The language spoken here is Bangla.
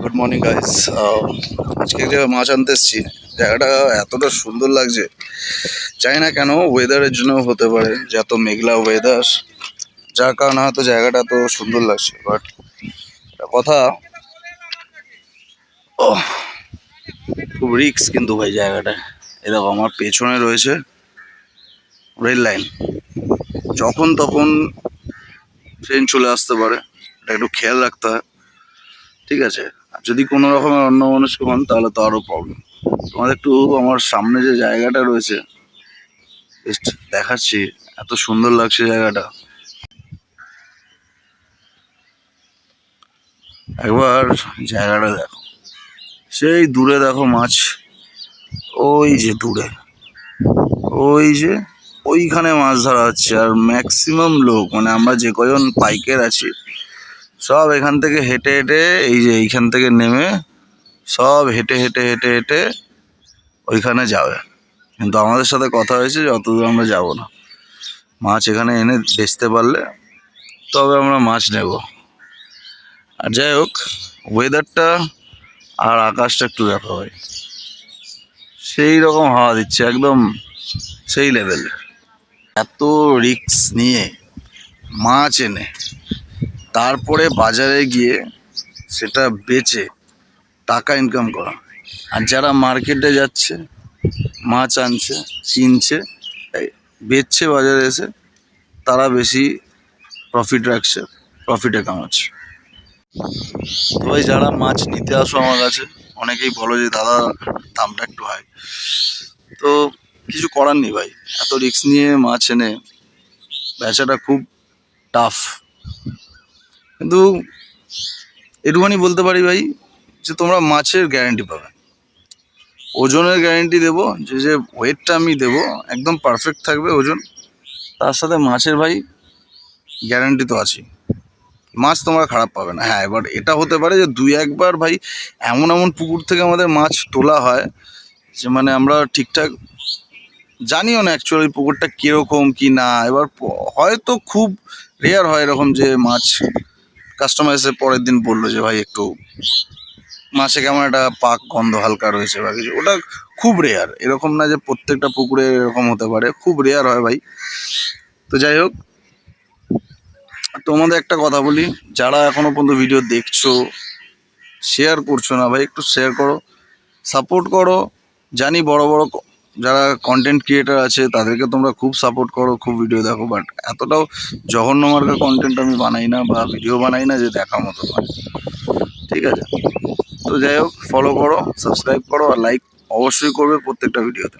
গুড মর্নিং গাইস আজকে যে মাছ আনতে এসেছি, জায়গাটা এতটা সুন্দর লাগছে। জানি না কেন ওয়েদারের জন্য হতে পারে, যে এত মেঘলা ওয়েদার যার কারণে হয়তো জায়গাটা এত সুন্দর লাগছে বাট কথা ও খুব রিক্স কিন্তু ভাই জায়গাটা। এরকম আমার পেছনে রয়েছে রেল লাইন যখন তখন ট্রেন চলে আসতে পারে, এটা একটু খেয়াল রাখতে হয়। ঠিক আছে? যদি কোনো রকমের অন্য মনস্ক হন তাহলে তো আরও প্রবলেম তোমাদের একটু আমার সামনে যে জায়গাটা রয়েছে জাস্ট দেখাচ্ছি। এত সুন্দর লাগছে জায়গাটা। একবার জায়গাটা দেখো। সেই দূরে দেখো মাছ। ওই যে দূরে। ওই যে ওইখানে মাছ ধরা হচ্ছে। আর ম্যাক্সিমাম লোক মানে আমরা যে কজন পাইকের আছি সব এখান থেকে হেঁটে হেঁটে, এই যে এইখান থেকে নেমে সব হেঁটে হেঁটে হেঁটে হেঁটে ওইখানে যাবে। কিন্তু আমাদের সাথে কথা হয়েছে যে অত দূর আমরা যাব না। মাছ এখানে এনে বেচতে পারলে তবে আমরা মাছ নেব। আর যাই হোক ওয়েদারটা আর আকাশটা একটু দেখা হয় সেই রকম হাওয়া দিচ্ছে, একদম সেই লেভেলের এত রিক্স নিয়ে মাছ এনে তারপরে বাজারে গিয়ে সেটা বেচে টাকা ইনকাম করা। আর যারা মার্কেটে যাচ্ছে, মাছ আনছে এই বেচছে বাজারে এসে, তারা বেশি প্রফিট রাখছে প্রফিটে কামাচ্ছে। তো ভাই যারা মাছ নিতে আসো আমার কাছে, অনেকেই বলো যে, দাদা, দামটা একটু হয় তো কিছু করার নেই ভাই। এত রিস্ক নিয়ে মাছ এনে, বেচাটা খুব টাফ কিন্তু একটুখানি বলতে পারি ভাই, যে তোমরা মাছের গ্যারেন্টি পাবে। ওজনের গ্যারেন্টি দেবো, যে যে ওয়েটটা আমি দেবো, একদম পারফেক্ট থাকবে ওজন। তার সাথে মাছের ভাই গ্যারান্টি তো আছে মাছ তোমরা খারাপ পাবে না। হ্যাঁ এবার এটা হতে পারে যে দুই একবার ভাই এমন এমন পুকুর থেকে আমাদের মাছ তোলা হয়, যে মানে আমরা ঠিকঠাক জানিও না অ্যাকচুয়ালি পুকুরটা কীরকম কি না। এবার হয়তো খুব রেয়ার হয় এরকম যে মাছ কাস্টমার এসে পরের দিন বলল যে, ভাই, একটু মাছে কেমন একটা পাক গন্ধ হালকা রয়েছে বা কিছু। ওটা খুব রেয়ার এরকম না যে প্রত্যেকটা পুকুরে এরকম হতে পারে, খুব রেয়ার হয় ভাই। তো যাই হোক, তোমাদের একটা কথা বলি, যারা এখনও পর্যন্ত ভিডিও দেখছ শেয়ার করছ না ভাই, একটু শেয়ার করো সাপোর্ট করো, জানি বড় বড় যারা কন্টেন্ট ক্রিয়েটার আছে, তাদেরকে তোমরা খুব সাপোর্ট করো, খুব ভিডিও দেখো বাট এতটাও জঘন্য মার্কা কন্টেন্ট আমি বানাই না বা ভিডিও বানাই না যে দেখার মতো ঠিক আছে? তো যাই হোক ফলো করো সাবস্ক্রাইব করো, আর লাইক অবশ্যই করবে প্রত্যেকটা ভিডিওতে